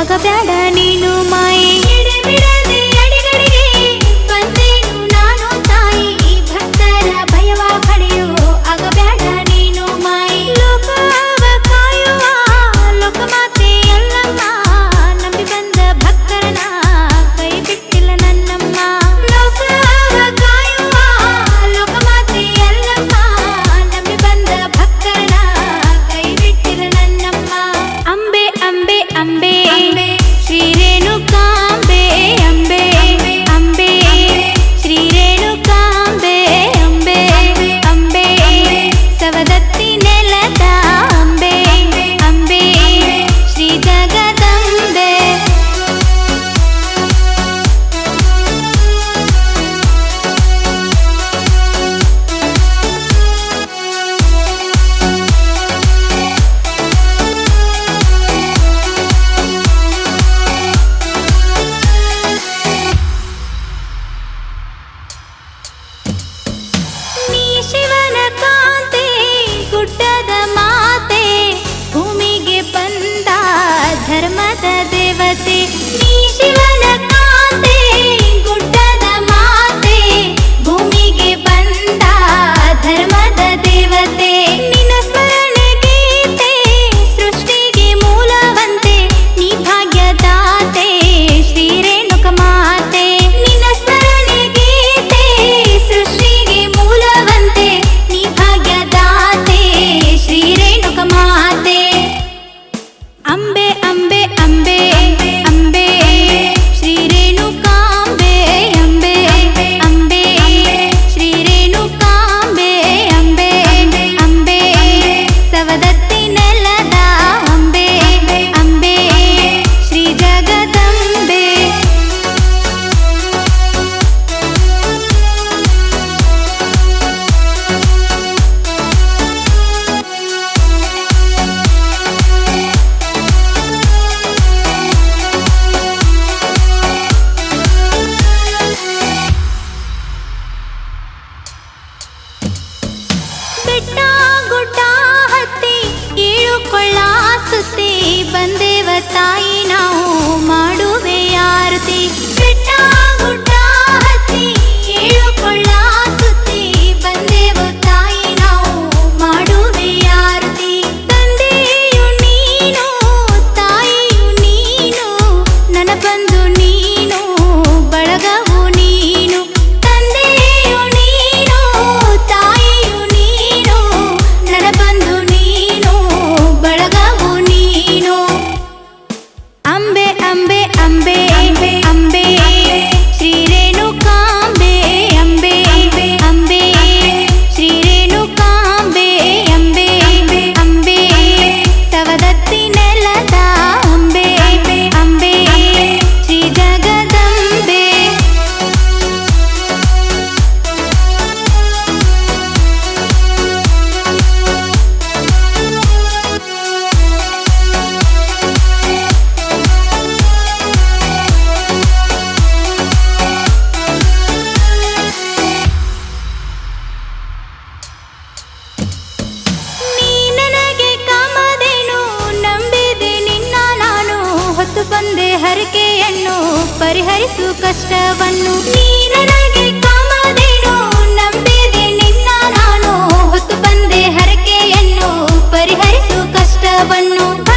ಭಯವ ಕಳಿಯೋ ಅಗಬ್ಯಾಡ ನೀನು അമ്പേ അമ്പേ ശ്രീ நீ ಸುತ್ತಿ ಬಂದೇವ ಪರಿಹರಿಸು ಕಷ್ಟವನ್ನು ನೀನಗೆ ಕಾಮದೇನು ನಂಬಿದೆ ನಿನ್ನ ನಾನು. ಹೊತ್ತು ಬಂದೆ ಹರಕೆಯನ್ನು ಪರಿಹರಿಸು ಕಷ್ಟವನ್ನು.